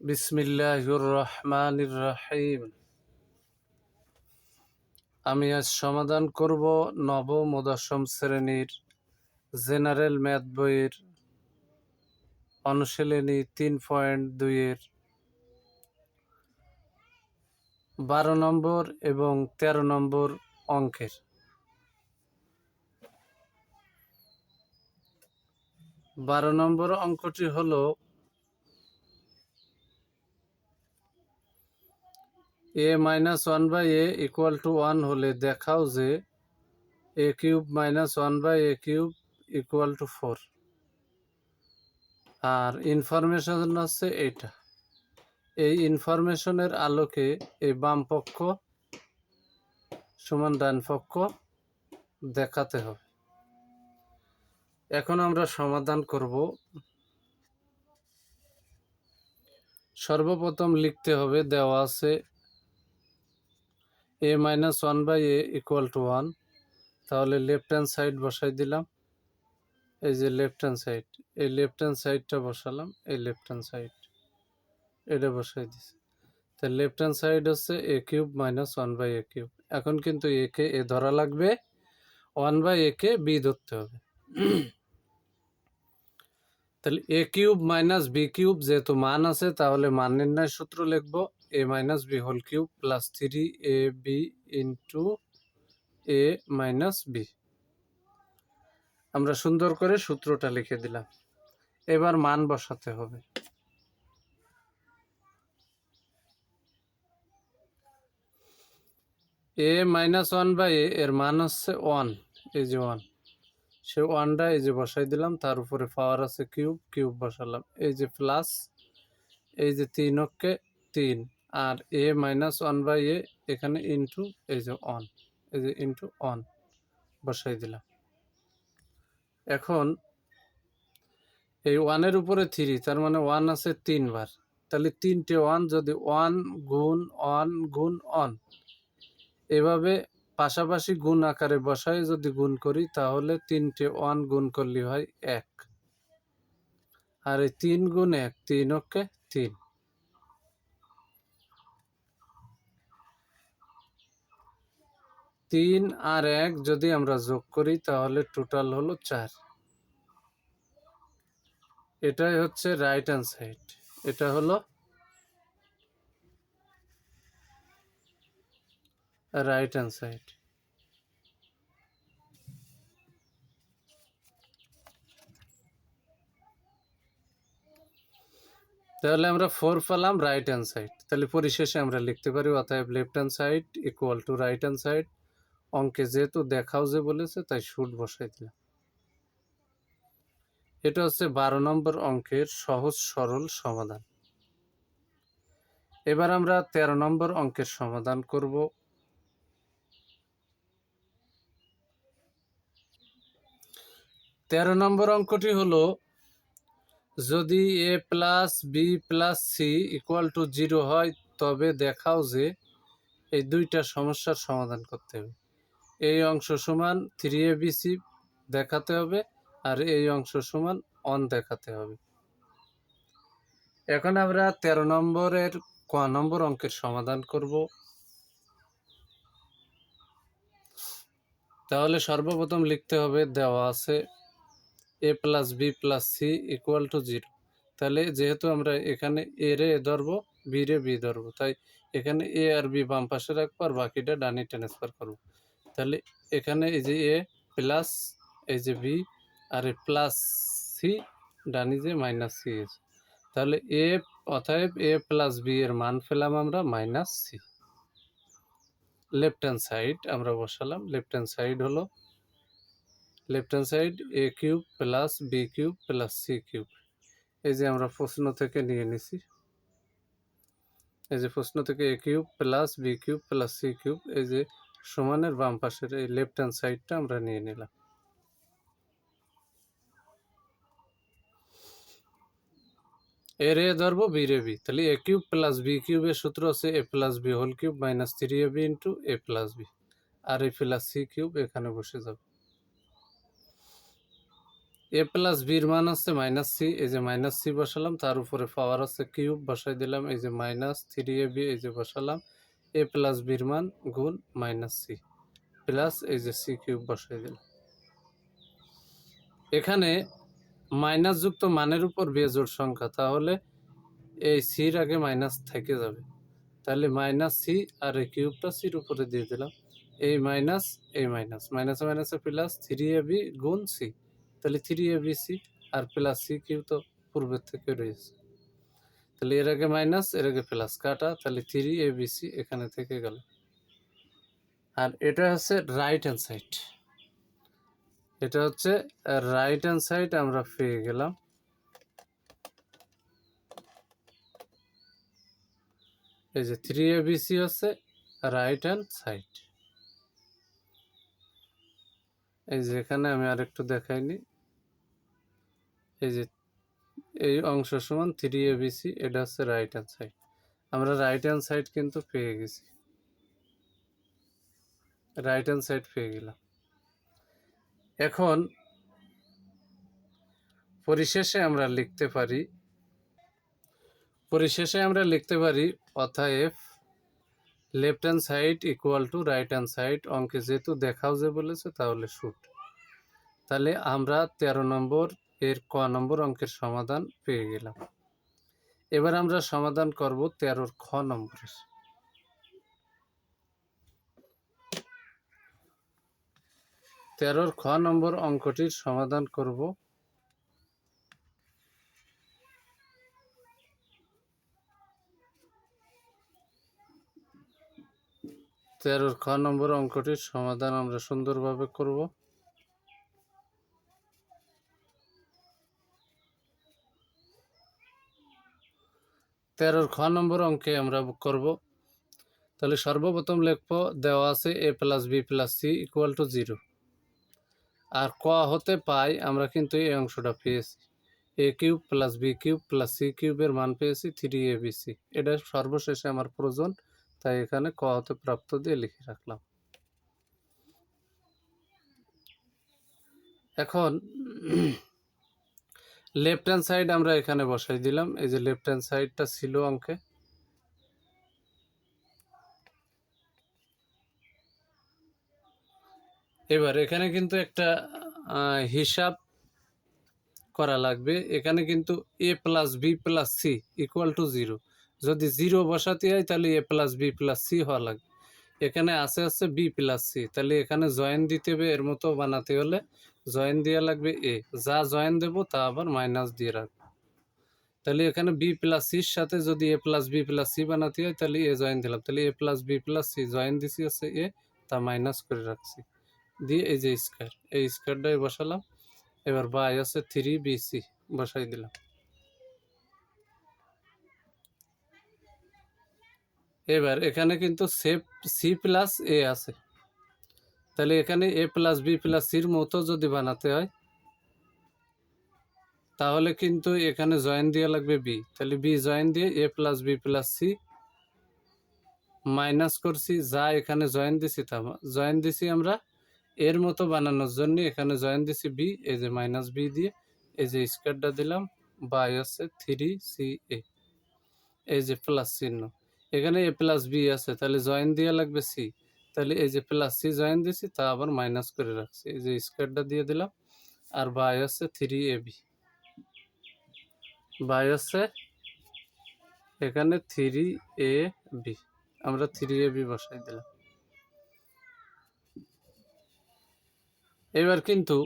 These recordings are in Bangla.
বিসমিল্লাহির রহমানির রহিম আমি আজ সমাধান করব নবম ও দশম শ্রেণির জেনারেল ম্যাথ বইয়ের অনুশীলনী তিন পয়েন্ট দুইয়ের বারো নম্বর এবং তেরো নম্বর অঙ্কের। বারো নম্বর অঙ্কটি হলো A minus one by A equal to one হলে দেখাও যে A cube minus one by A cube equal to four R information হচ্ছে এইটা এই ইনফরমেশনের আলোকে এই বাম পক্ষ সমান ডান পক্ষ দেখাতে হবে। এখন আমরা সমাধান করব। সর্বপ্রথম লিখতে হবে দেওয়া আছে A minus one by A equal to one তাহলে লেফট হ্যান্ড সাইড বসাই দিলাম। এই যে লেফট হ্যান্ড সাইড এই লেফট হ্যান্ড সাইডটা বসালাম, এই লেফট হ্যান্ড সাইড এটা বসাই দিছি। তা লেফট হ্যান্ড সাইড হচ্ছে A cube minus one by A cube এখন কিন্তু এ কে এ ধরা লাগবে। ওয়ান বাই এ কে বি ধরতে হবে। তাহলে A cube minus B cube যেহেতু মান আছে, তাহলে মান নির্ণয় সূত্র লিখব। A minus B whole cube plus three A B into A minus B আমরা সুন্দর করে সূত্রটা লিখে দিলাম। এবার মান বসাতে হবে। A minus one by A এর মান হচ্ছে ওয়ান এই যে ওয়ান সে ওয়ানটা এই যে বসাই দিলাম, তার উপরে পাওয়ার আছে কিউব কিউব বসালাম। এই যে প্লাস এই যে তিন অক্ষে তিন। আর A minus one by A এখানে ইন্টু এই যে ওয়ান এই যে ইন্টু ওয়ান বসাই দিলাম। এখন এই ওয়ানের উপরে থ্রি তার মানে ওয়ান আছে তিনবার তাহলে তিনটে ওয়ান যদি ওয়ান গুণ ওয়ান গুণ ওয়ান এভাবে পাশাপাশি গুণ আকারে বসায় যদি গুণ করি, তাহলে তিনটে ওয়ান গুণ করলে হয় এক। আর এই তিন গুণ এক, তিন, ওকে, তিন। তিন আর এক যদি আমরা যোগ করি, তাহলে টোটাল হলো চার। এটাই হচ্ছে রাইট হ্যান্ড সাইড এটা হলো রাইট হ্যান্ড সাইড তাহলে আমরা ফোর পেলাম রাইট হ্যান্ড সাইড তাহলে পরিশেষে আমরা লিখতে পারি অতএব left hand side equal to right hand side অঙ্কে যেহেতু দেখাও যে বলেছে, তাই শুট বসাই দিলাম। এটা হচ্ছে বারো নম্বর অঙ্কের সহজ সরল সমাধান। এবার আমরা তেরো নম্বর অঙ্কের সমাধান করব। তেরো নম্বর অঙ্কটি হলো, যদি A plus B plus C equal to zero হয়, তবে দেখাও যে এই দুইটা সমস্যার সমাধান করতে হবে। এই অংশ সমান থ্রি এ বি সি দেখাতে হবে আর এই অংশ সমান অন দেখাতে হবে। এখন আমরা তেরো নম্বরের ক নম্বর অঙ্কের সমাধান করব। তাহলে সর্বপ্রথম লিখতে হবে দেওয়া আছে A plus B plus C equal to zero তাহলে যেহেতু আমরা এখানে এ রে এ ধরবো বি রে বি ধরবো, তাই এখানে এ আর বি বাম পাশে রাখব আর বাকিটা ডানে ট্রান্সফার করব। তাহলে এখানে এই যে এ প্লাস, এই যে বি, আর এ প্লাস সি, ডানি যে মাইনাস সি আছে তাহলে এ, অতএব এ প্লাস বি এর মান পেলাম আমরা minus C. Left hand side আমরা বসালাম। লেফট হ্যান্ড সাইড হলো, left hand side A cube plus B cube plus C cube. এই যে আমরা প্রশ্ন থেকে নিয়ে নিছি। এই যে প্রশ্ন থেকে A cube plus B cube plus C cube, এই যে সমানের বাম পাশের এই লেফট হ্যান্ড সাইডটা আমরা নিয়ে নিলাম। এ ধরবো বি রে বি তাহলে এ কিউব প্লাস বি কিউবের সূত্র আছে A plus B whole cube minus three A B into A plus B R A plus C cube এখানে বসে যাবে। এ প্লাস বির মান আছে মাইনাস সি এই যে মাইনাস সি বসালাম, তার উপরে পাওয়ার আছে কিউব বসাই দিলাম। এই যে মাইনাস থ্রি এ বি এই যে বসালাম। এ প্লাস বির মান গুণ মাইনাস সি। প্লাস এই যে সি কিউব বসাই দিলাম। এখানে মাইনাস যুক্ত মানের উপর বেজোড় সংখ্যা, তাহলে এই সির আগে মাইনাস থেকে যাবে। তাহলে মাইনাস সি আর এই কিউবটা সির উপরে দিয়ে দিলাম। এই মাইনাস এই মাইনাস, মাইনাসে মাইনাসে প্লাস থ্রি এ বি গুণ সি। তাহলে থ্রি এ বি সি আর প্লাস সি কিউ তো পূর্বের থেকে রয়েছে। তাহলে এর আগে মাইনাস এর আগে প্লাস কাটা, তাহলে থ্রি এ বি সি এখানে থেকে গেল। আর এটা হচ্ছে রাইট হ্যান্ড সাইড এটা হচ্ছে রাইট হ্যান্ড সাইড আমরা পেয়ে গেলাম। এই যে থ্রি এ বি সি হচ্ছে রাইট হ্যান্ড সাইড এই যে এখানে আমি আরেকটু দেখাইনি। এই যে এই অংশ সমান থ্রি এ বি সি এটা হচ্ছে রাইট হ্যান্ড সাইড আমরা রাইট হ্যান্ড সাইড কিন্তু পেয়ে গেছি। রাইট হ্যান্ড সাইড পেয়ে গেলাম। এখন পরিশেষে আমরা লিখতে পারি, পরিশেষে আমরা লিখতে পারি অতএব left hand side equal to right hand side অঙ্কে যেহেতু দেখাও যে বলেছে তাহলে শুট তাহলে আমরা তেরো নম্বর এর ক নম্বর অঙ্কের সমাধান পেয়ে গেলাম। এবার আমরা সমাধান করব তেরোর খ নম্বরের। তেরোর খ নম্বর অঙ্কটির সমাধান করব। তেরোর খ নম্বর অঙ্কটির সমাধান আমরা সুন্দরভাবে করব। তেরোর খ নম্বর অঙ্কে আমরা করব। তাহলে সর্বপ্রথম লিখব, দেওয়া আছে A plus B plus C equal to zero আর ক হতে পাই, আমরা কিন্তু এই অংশটা পেয়েছি। A cube plus B cube plus C কিউবের মান পেয়েছি থ্রি এ বি সি এটা সর্বশেষে আমার প্রয়োজন, তাই এখানে ক হতে প্রাপ্ত দিয়ে লিখে রাখলাম। এখন লেফট হ্যান্ড সাইড আমরা এখানে বসাই দিলাম। এই যে লেফট হ্যান্ড সাইডটা ছিল অঙ্কে। এবার এখানে কিন্তু একটা হিসাব করা লাগবে। এখানে কিন্তু A plus B plus C equal to zero যদি জিরো বসাতে হয় তাহলে A plus B plus C হওয়া লাগবে। এখানে আছে আছে বি প্লাস সি তাহলে এখানে জয়েন দিতে হবে, এর মতো বানাতে হলে জয়েন দেওয়া লাগবে এ যা জয়েন দেব, তা আবার মাইনাস দিয়ে রাখব। তাহলে এখানে বি প্লাস সির সাথে যদি A plus B plus C বানাতে হয়, তাহলে এ জয়েন দিলাম। তাহলে A plus B plus C join দিছি হচ্ছে এ তা মাইনাস করে রাখছি। দিয়ে এই যে স্কোয়ার এই স্কোয়ারটাই বসালাম। এবার বাই আছে থ্রি বি সি বসাই দিলাম। এবার এখানে কিন্তু সেফ সি প্লাস এ আছে। তাহলে এখানে এ প্লাস বি প্লাস সির মতো যদি বানাতে হয়, তাহলে কিন্তু এখানে জয়েন দেওয়া লাগবে বি তাহলে বি জয়েন দিয়ে A plus B plus C minus করছি, যা এখানে জয়েন দিছি তা জয়েন দিছি আমরা এর মতো বানানোর জন্য এখানে জয়েন দিছি বি এই যে মাইনাস বি দিয়ে, এই যে স্কোয়ারটা দিলাম বাই আছে থ্রি সি এ এই যে প্লাস চিহ্ন। এখানে এ প্লাস বি আছে, তাহলে জয়েন দেওয়া লাগবে সি তাহলে এই যে প্লাস সি জয়েন দিয়েছি, তা আবার মাইনাস করে রাখছি। এই যে স্কোয়ারটা দিয়ে দিলাম, আর বাই আছে থ্রি এ বি বাই আছে এখানে থ্রি এ বি আমরা থ্রি এ বি বসাই দিলাম। এবার কিন্তু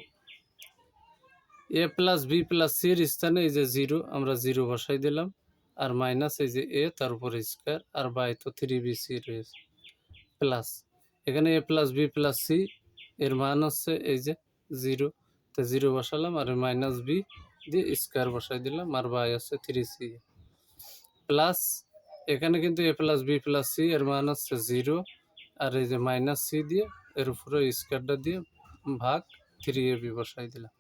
এ প্লাস বি প্লাস সির স্থানে এই যে জিরো আমরা জিরো বসাই দিলাম। আর মাইনাস এই যে এ তার উপরে স্কোয়ার আর বাই তো থ্রি বি সি রয়েছে প্লাস এখানে A plus B plus C এর মান হচ্ছে এই যে জিরো তো জিরো বসালাম আর মাইনাস বি দিয়ে স্কোয়ার বসাই দিলাম, আর বাই হচ্ছে থ্রি সি প্লাস এখানে কিন্তু A plus B plus C এর মান হচ্ছে জিরো আর এই যে মাইনাস সি দিয়ে এর উপরে স্কোয়ারটা দিয়ে ভাগ থ্রি এ বি বসাই দিলাম।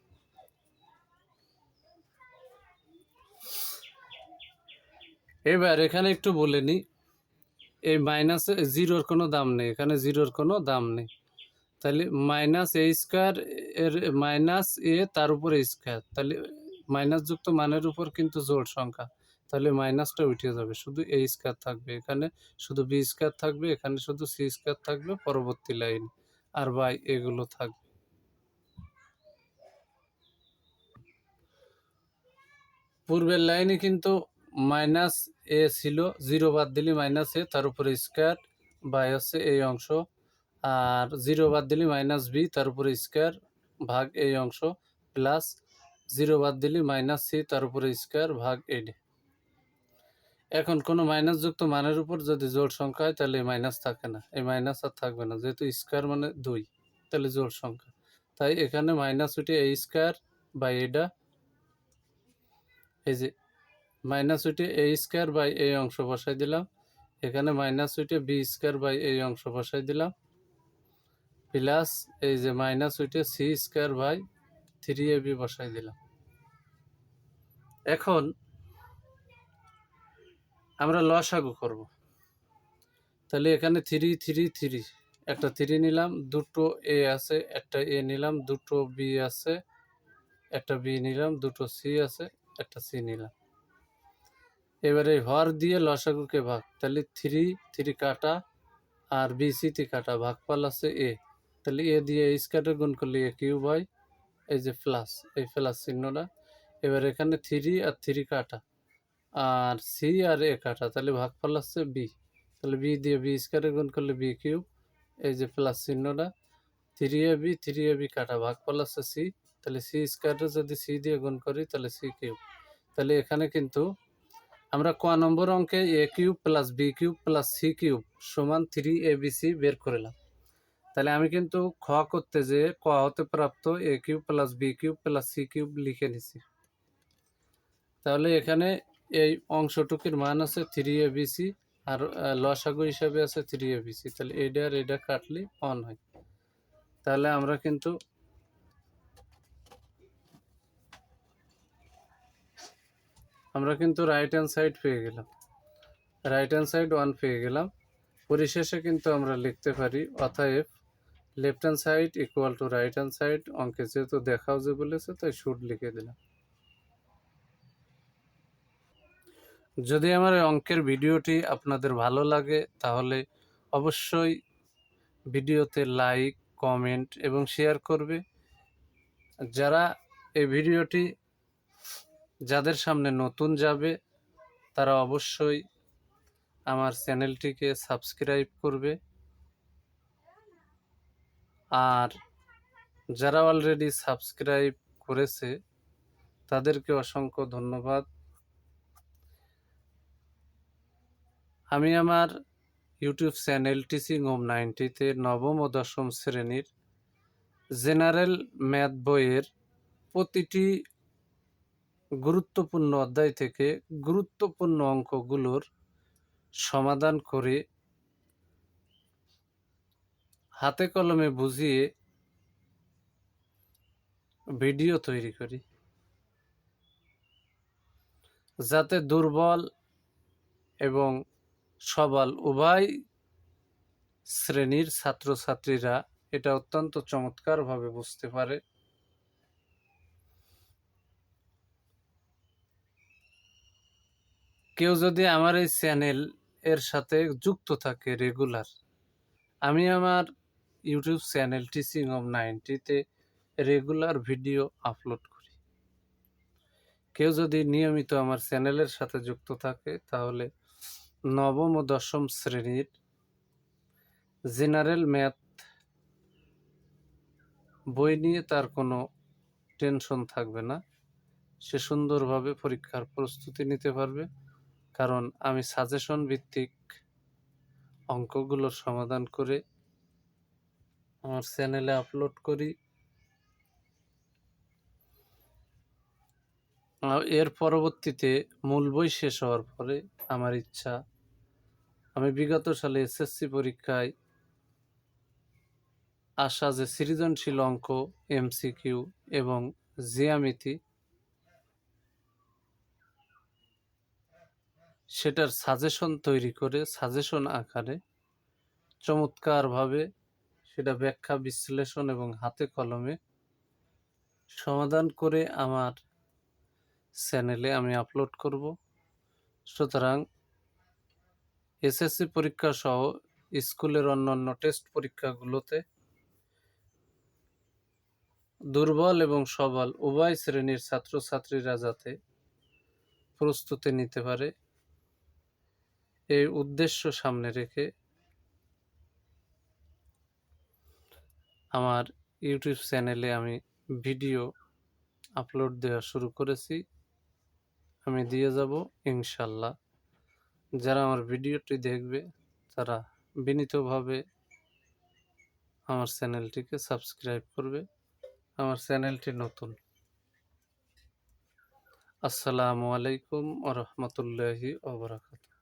এবার এখানে একটু বলে নিই এই মাইনাসে জিরোর কোনো দাম নেই, এখানে জিরোর কোনো দাম নেই। তাহলে মাইনাস এ স্কোয়ার এর মাইনাস এ তার উপরে স্কোয়ার তাহলে মাইনাস যুক্ত মানের উপর কিন্তু জোড় সংখ্যা, তাহলে মাইনাসটা উঠে যাবে, শুধু এ স্কোয়ার থাকবে এখানে, শুধু বি স্কোয়ার থাকবে, এখানে শুধু সি স্কোয়ার থাকবে, পরবর্তী লাইন আর বাই এগুলো থাকবে। পূর্বের লাইনে কিন্তু মাইনাস এ ছিল, জিরো বাদ দিলে মাইনাস এ, তার উপরে স্কোয়ার, বাই হচ্ছে এই অংশ। আর জিরো বাদ দিলে মাইনাস বি, তার উপরে স্কোয়ার ভাগ এই অংশ, প্লাস জিরো বাদ দিলে মাইনাস সি, তার উপরে স্কোয়ার ভাগ এইডে এখন কোনো মাইনাস যুক্ত মানের উপর যদি জোড় সংখ্যা হয়, তাহলে মাইনাস থাকে না। এই মাইনাস আর থাকবে না, যেহেতু স্কোয়ার মানে দুই, তাহলে জোড় সংখ্যা। তাই এখানে মাইনাস উঠে এই স্কোয়ার বাই এটা, এই যে মাইনাস উঠে এ স্কোয়ার বাই এই অংশ বসাই দিলাম। এখানে মাইনাস উঠে বি স্কোয়ার বাই এই অংশ বসাই দিলাম। প্লাস এই যে মাইনাস উঠে C square by three A B বসাই দিলাম। এখন আমরা লসাগু করব। তাহলে এখানে থ্রি থ্রি থ্রি একটা থ্রি নিলাম, দুটো এ আছে, একটা এ নিলাম, দুটো বি আছে, একটা বি নিলাম, দুটো সি আছে, একটা সি নিলাম। এবারে হর দিয়ে লসাগুকে ভাগ। তাহলে থ্রি থ্রি কাটা আর বি সিতে কাটা। ভাগফল আছে এ। তাহলে এ দিয়ে স্কার্টে গুণ করলে এ কিউব হয়। এই যে প্লাস এই প্লাস চিহ্নটা। এবার এখানে থ্রি আর থ্রি কাটা। আর সি আর এ কাটা। তাহলে ভাগফল আসছে বি। তাহলে বি দিয়ে বি স্কোয়ারে গুণ করলে বি কিউব। এই যে প্লাস চিহ্নটা। Three A B, three A B কাটা। ভাগফল আসছে সি। তাহলে সি স্কোয়ারে যদি সি দিয়ে গুণ করি, তাহলে সি কিউব। তাহলে এখানে কিন্তু আমরা ক নম্বর অঙ্কে A cube plus B cube plus C cube সমান থ্রি এ বি সি বের করলাম। তাহলে আমি কিন্তু খ করতে যে ক হতে প্রাপ্ত A cube plus B cube plus C cube লিখে নিছি। তাহলে এখানে এই অংশটুকুর মান আছে থ্রি এ বি সি আর লসাগু হিসাবে আছে থ্রি এ বি সি। তাহলে এটা আর এটা কাটলে অন হয়। তাহলে আমরা কিন্তু আমরা কিন্তু রাইট হ্যান্ড সাইড পেয়ে গেলাম। রাইট হ্যান্ড সাইড ওয়ান পেয়ে গেলাম। পরিশেষে কিন্তু আমরা লিখতে পারি, অতএব left hand side equal to right hand side অঙ্কে যেহেতু দেখাও যে বলেছে, তাই শুট লিখে দিলাম। যদি আমার অঙ্কের ভিডিওটি আপনাদের ভালো লাগে, তাহলে অবশ্যই ভিডিওতে লাইক কমেন্ট এবং শেয়ার করবে। যারা এই ভিডিওটি যাদের সামনে নতুন যাবে, তারা অবশ্যই আমার চ্যানেলটিকে সাবস্ক্রাইব করবে। আর যারা অলরেডি সাবস্ক্রাইব করেছে, তাদেরকে অসংখ্য ধন্যবাদ। আমি আমার ইউটিউব চ্যানেল টিচিং হোম নাইনটিতে নবম ও দশম শ্রেণির জেনারেল ম্যাথ বইয়ের প্রতিটি গুরুত্বপূর্ণ অধ্যায় থেকে গুরুত্বপূর্ণ অঙ্কগুলোর সমাধান করে হাতে কলমে বুঝিয়ে ভিডিও তৈরি করি। যাতে দুর্বল এবং সবল উভয় শ্রেণির ছাত্রছাত্রীরা এটা অত্যন্ত চমৎকারভাবে বুঝতে পারে। কেউ যদি আমার এই চ্যানেল এর সাথে যুক্ত থাকে রেগুলার আমি আমার ইউটিউব চ্যানেল টিচিং অফ নাইনটিতে রেগুলার ভিডিও আপলোড করি। কেউ যদি নিয়মিত আমার চ্যানেলের সাথে যুক্ত থাকে, তাহলে নবম ও দশম শ্রেণির জেনারেল ম্যাথ বই নিয়ে তার কোনো টেনশন থাকবে না। সে সুন্দরভাবে পরীক্ষার প্রস্তুতি নিতে পারবে। কারণ আমি সাজেশন ভিত্তিক অঙ্কগুলোর সমাধান করে আমার চ্যানেলে আপলোড করি। এর পরবর্তীতে মূল বই শেষ হওয়ার পরে আমার ইচ্ছা, আমি বিগত সালে এসএসসি পরীক্ষায় আসা যে সৃজনশীল অঙ্ক এমসিকিউ এবং জিয়ামিতি সেটার সাজেশন তৈরি করে সাজেশন আকারে চমৎকারভাবে সেটা ব্যাখ্যা, বিশ্লেষণ এবং হাতে কলমে সমাধান করে আমার চ্যানেলে আমি আপলোড করব। সুতরাং এসএসসি পরীক্ষা সহ স্কুলের অন্যান্য টেস্ট পরীক্ষাগুলোতে দুর্বল এবং সবল উভয় শ্রেণির ছাত্রছাত্রীরা যাতে প্রস্তুতি নিতে পারে। এই উদ্দেশ্য সামনে রেখে আমার ইউটিউব চ্যানেলে আমি ভিডিও আপলোড দেওয়া শুরু করেছি। আমি দিয়ে যাব, ইনশাল্লাহ। যারা আমার ভিডিওটি দেখবে, তারা বিনীতভাবে আমার চ্যানেলটিকে সাবস্ক্রাইব করবে। আমার চ্যানেলটি নতুন। আসসালামু আলাইকুম আ রহমতুল্লাহি ওবরাকাতু